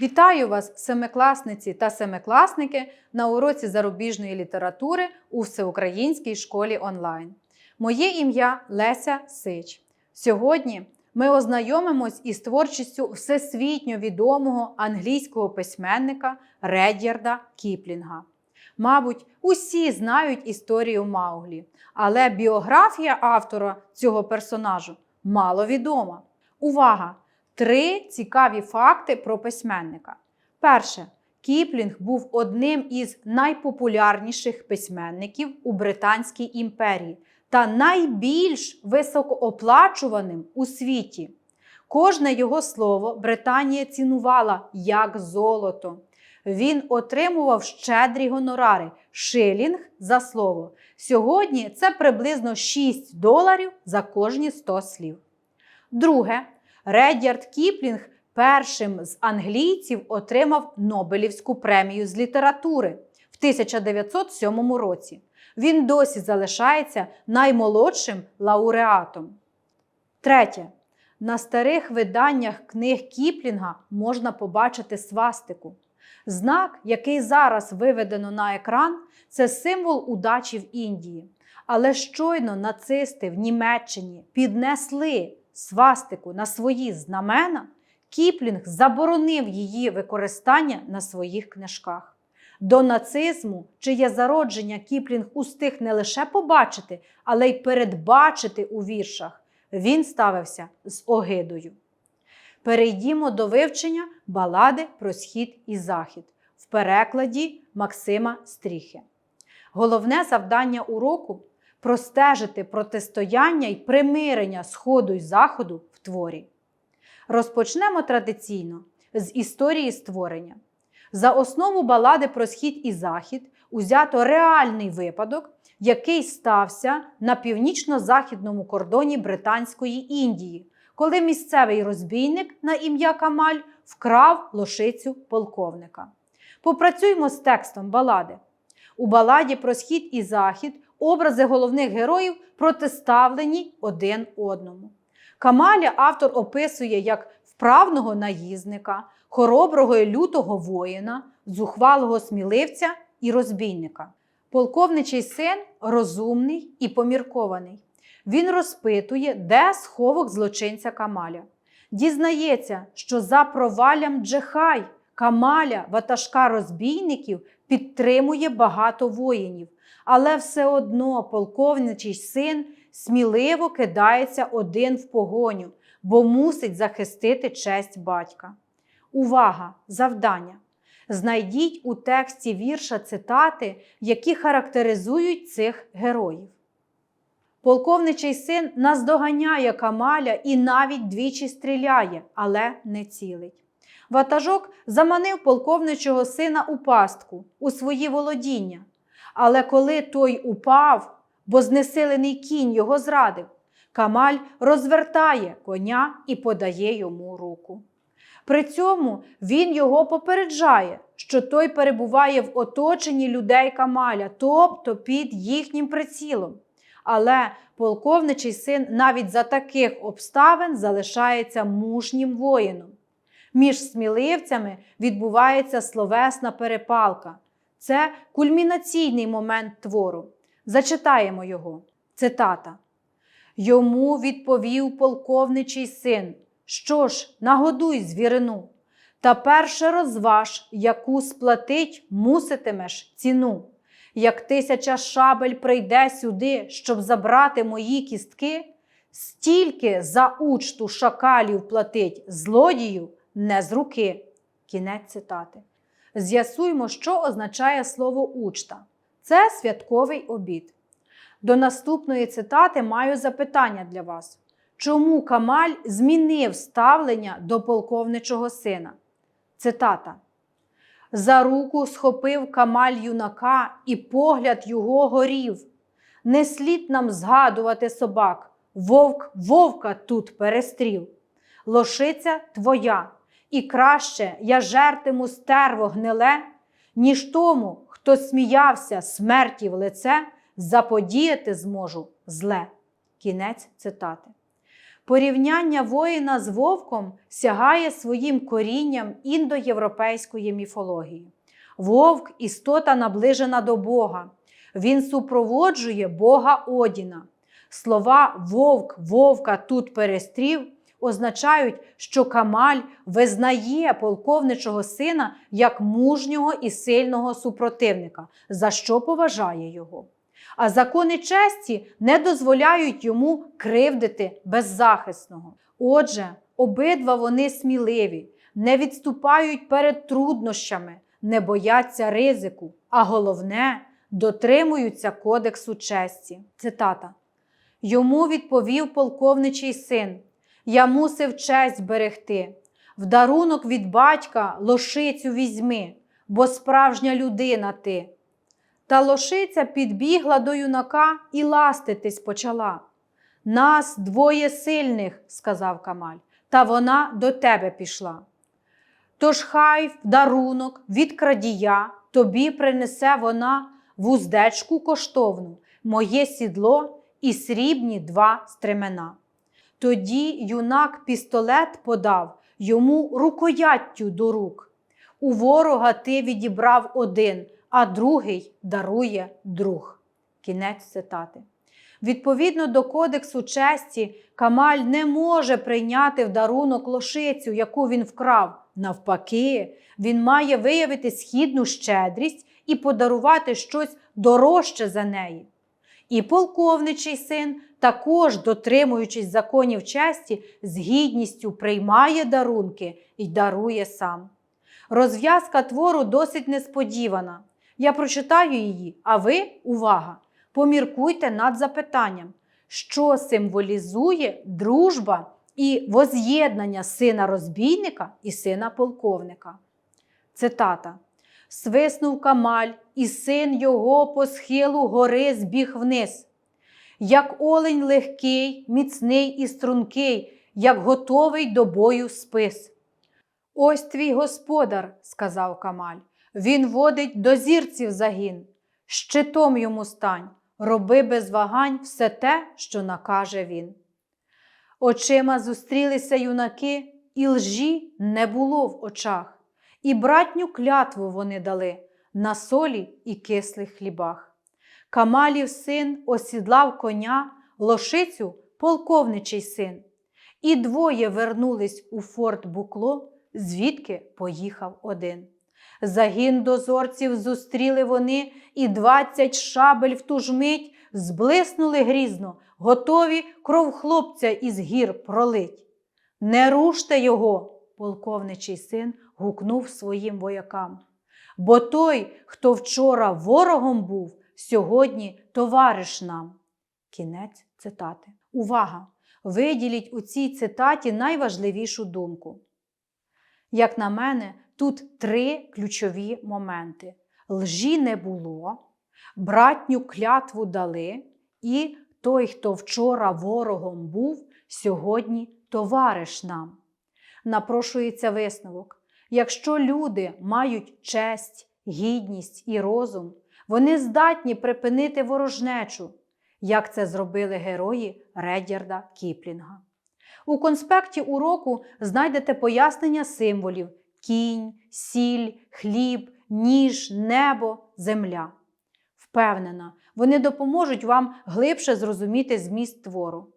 Вітаю вас, семикласниці та семикласники, на уроці зарубіжної літератури у Всеукраїнській школі онлайн. Моє ім'я Леся Сич. Сьогодні ми ознайомимось із творчістю всесвітньо відомого англійського письменника Редярда Кіплінга. Мабуть, усі знають історію Мауглі, але біографія автора цього персонажу маловідома. Увага! Три цікаві факти про письменника. Перше, Кіплінг був одним із найпопулярніших письменників у Британській імперії та найбільш високооплачуваним у світі. Кожне його слово Британія цінувала як золото. Він отримував щедрі гонорари шилінг за слово. Сьогодні це приблизно 6 доларів за кожні 100 слів. Друге, Редярд Кіплінг першим з англійців отримав Нобелівську премію з літератури в 1907 році. Він досі залишається наймолодшим лауреатом. Третє. На старих виданнях книг Кіплінга можна побачити свастику. Знак, який зараз виведено на екран, це символ удачі в Індії. Але щойно нацисти в Німеччині піднесли свастику на свої знамена, Кіплінг заборонив її використання на своїх книжках. До нацизму, чиє зародження Кіплінг устиг не лише побачити, але й передбачити у віршах, він ставився з огидою. Перейдімо до вивчення балади про схід і захід в перекладі Максима Стріхи. Головне завдання уроку простежити протистояння й примирення Сходу й Заходу в творі. Розпочнемо традиційно з історії створення. За основу балади про схід і захід узято реальний випадок, який стався на північно-західному кордоні Британської Індії, коли місцевий розбійник на ім'я Камаль вкрав лошицю полковника. Попрацюймо з текстом балади. У баладі про схід і захід образи головних героїв протиставлені один одному. Камаля автор описує як вправного наїзника, хороброго і лютого воїна, зухвалого сміливця і розбійника. Полковничий син розумний і поміркований. Він розпитує, де сховок злочинця Камаля. Дізнається, що за провалям Джехай Камаля, ватажка розбійників, підтримує багато воїнів, але все одно полковничий син сміливо кидається один в погоню, бо мусить захистити честь батька. Увага! Завдання! Знайдіть у тексті вірша цитати, які характеризують цих героїв. Полковничий син наздоганяє Камаля і навіть двічі стріляє, але не цілить. Ватажок заманив полковничого сина у пастку, у свої володіння. Але коли той упав, бо знесилений кінь його зрадив, Камаль розвертає коня і подає йому руку. При цьому він його попереджає, що той перебуває в оточенні людей Камаля, тобто під їхнім прицілом. Але полковничий син навіть за таких обставин залишається мужнім воїном. Між сміливцями відбувається словесна перепалка. Це кульмінаційний момент твору. Зачитаємо його. Цитата. Йому відповів полковничий син. Що ж, нагодуй звірину, та перше розваж, яку сплатить, муситимеш ціну. Як тисяча шабель прийде сюди, щоб забрати мої кістки, стільки за учту шакалів платить злодію не з руки. Кінець цитати. З'ясуємо, що означає слово учта. Це святковий обід. До наступної цитати маю запитання для вас. Чому Камаль змінив ставлення до полковничого сина? Цитата. За руку схопив Камаль юнака, і погляд його горів. Не слід нам згадувати собак, вовк вовка тут перестрів. Лошиця твоя, і краще я жертиму стерво гниле, ніж тому, хто сміявся смерті в лице, заподіяти зможу зле. Кінець цитати. Порівняння воїна з вовком сягає своїм корінням індоєвропейської міфології. Вовк істота наближена до Бога. Він супроводжує Бога Одіна. Слова вовк, вовка тут перестрів означають, що Камаль визнає полковничого сина як мужнього і сильного супротивника, за що поважає його. А закони честі не дозволяють йому кривдити беззахисного. Отже, обидва вони сміливі, не відступають перед труднощами, не бояться ризику, а головне дотримуються кодексу честі. Цитата. Йому відповів полковничий син: Я мусив честь берегти. В дарунок від батька лошицю візьми, бо справжня людина ти. Та лошиця підбігла до юнака і ластитись почала. Нас двоє сильних, сказав Камаль, та вона до тебе пішла. Тож хай в дарунок від крадія тобі принесе вона вуздечку коштовну, моє сідло і срібні два стремена. Тоді юнак пістолет подав йому рукояттю до рук. У ворога ти відібрав один, а другий дарує друг. Кінець цитати. Відповідно до Кодексу честі, Камаль не може прийняти в дарунок лошицю, яку він вкрав. Навпаки, він має виявити східну щедрість і подарувати щось дорожче за неї. І полковничий син, також дотримуючись законів честі, з гідністю приймає дарунки і дарує сам. Розв'язка твору досить несподівана. Я прочитаю її, а ви увага! Поміркуйте над запитанням, що символізує дружба і воз'єднання сина розбійника і сина полковника. Цитата. Свиснув Камаль, і син його по схилу гори збіг вниз. Як олень легкий, міцний і стрункий, як готовий до бою спис. Ось твій господар, сказав Камаль, він водить до зірців загін. Щитом йому стань, роби без вагань все те, що накаже він. Очима зустрілися юнаки, і лжі не було в очах, і братню клятву вони дали на солі і кислих хлібах. Камалів син осідлав коня, лошицю полковничий син. І двоє вернулись у форт Букло, звідки поїхав один. Загін дозорців зустріли вони, і двадцять шабель в ту ж мить зблиснули грізно, готові кров хлопця із гір пролить. Не руште його, полковничий син гукнув своїм воякам. Бо той, хто вчора ворогом був, сьогодні товариш нам. Кінець цитати. Увага! Виділіть у цій цитаті найважливішу думку. Як на мене, тут три ключові моменти: лжі не було, братню клятву дали, і той, хто вчора ворогом був, сьогодні товариш нам. Напрошується висновок. Якщо люди мають честь, гідність і розум, вони здатні припинити ворожнечу, як це зробили герої Редярда Кіплінга. У конспекті уроку знайдете пояснення символів кінь, сіль, хліб, ніж, небо, земля. Впевнена, вони допоможуть вам глибше зрозуміти зміст твору.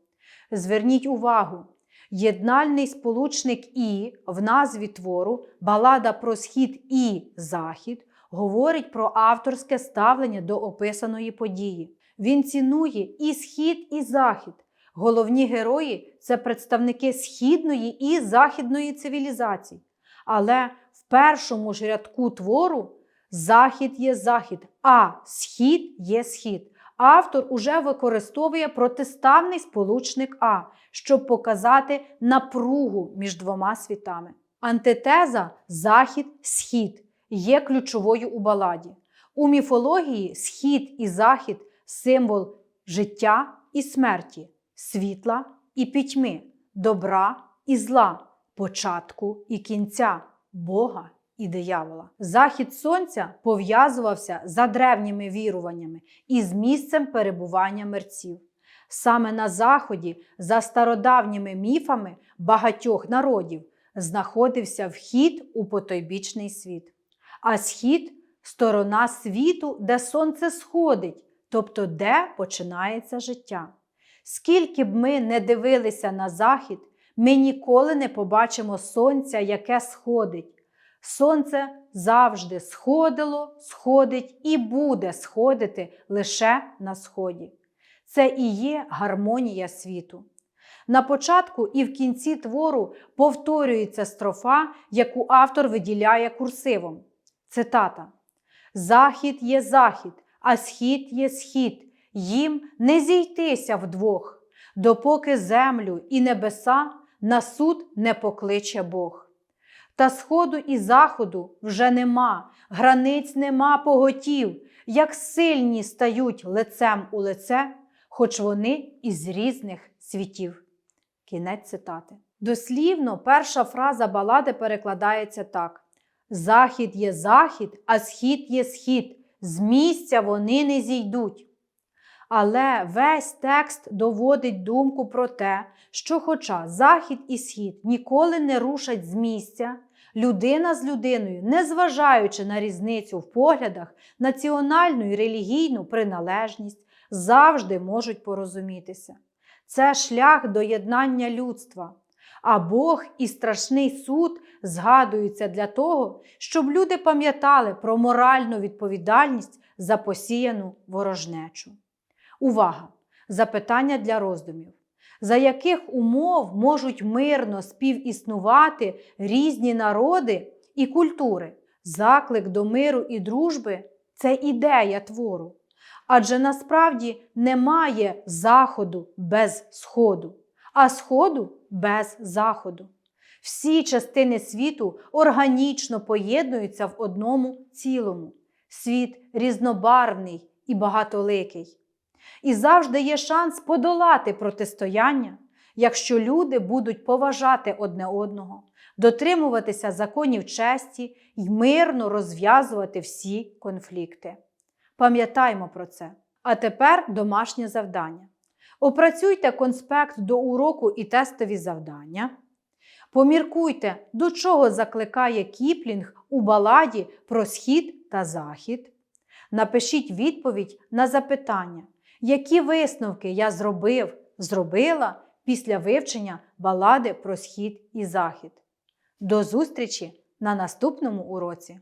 Зверніть увагу, єднальний сполучник І в назві твору Балада про схід і захід говорить про авторське ставлення до описаної події. Він цінує і схід, і захід. Головні герої це представники східної і західної цивілізацій. Але в першому ж рядку твору захід є захід, а схід є схід. Автор уже використовує протиставний сполучник А, щоб показати напругу між двома світами. Антитеза захід-схід є ключовою у баладі. У міфології схід і захід символ життя і смерті, світла і пітьми, добра і зла, початку і кінця, Бога і диявола. Захід сонця пов'язувався за древніми віруваннями із місцем перебування мерців. Саме на Заході, за стародавніми міфами багатьох народів, знаходився вхід у потойбічний світ. А схід сторона світу, де сонце сходить, тобто де починається життя. Скільки б ми не дивилися на захід, ми ніколи не побачимо сонця, яке сходить. Сонце завжди сходило, сходить і буде сходити лише на сході. Це і є гармонія світу. На початку і в кінці твору повторюється строфа, яку автор виділяє курсивом. Цитата: Захід є захід, а схід є схід. Їм не зійтися вдвох, допоки землю і небеса на суд не покличе Бог. Та сходу і заходу вже нема, границь нема поготів, як сильні стають лицем у лице, хоч вони із різних світів. Кінець цитати. Дослівно перша фраза балади перекладається так: Захід є захід, а схід є схід. З місця вони не зійдуть. Але весь текст доводить думку про те, що, хоча захід і схід ніколи не рушать з місця, людина з людиною, незважаючи на різницю в поглядах, національну і релігійну приналежність, завжди можуть порозумітися. Це шлях до єднання людства. А Бог і страшний суд згадуються для того, щоб люди пам'ятали про моральну відповідальність за посіяну ворожнечу. Увага! Запитання для роздумів. За яких умов можуть мирно співіснувати різні народи і культури? Заклик до миру і дружби це ідея твору. Адже насправді немає заходу без сходу, а сходу без заходу. Всі частини світу органічно поєднуються в одному цілому. Світ різнобарвний і багатоликий. І завжди є шанс подолати протистояння, якщо люди будуть поважати одне одного, дотримуватися законів честі і мирно розв'язувати всі конфлікти. Пам'ятаймо про це. А тепер домашнє завдання. Опрацюйте конспект до уроку і тестові завдання. Поміркуйте, до чого закликає Кіплінг у баладі про схід та захід. Напишіть відповідь на запитання, які висновки я зробив, зробила після вивчення балади про схід і захід. До зустрічі на наступному уроці!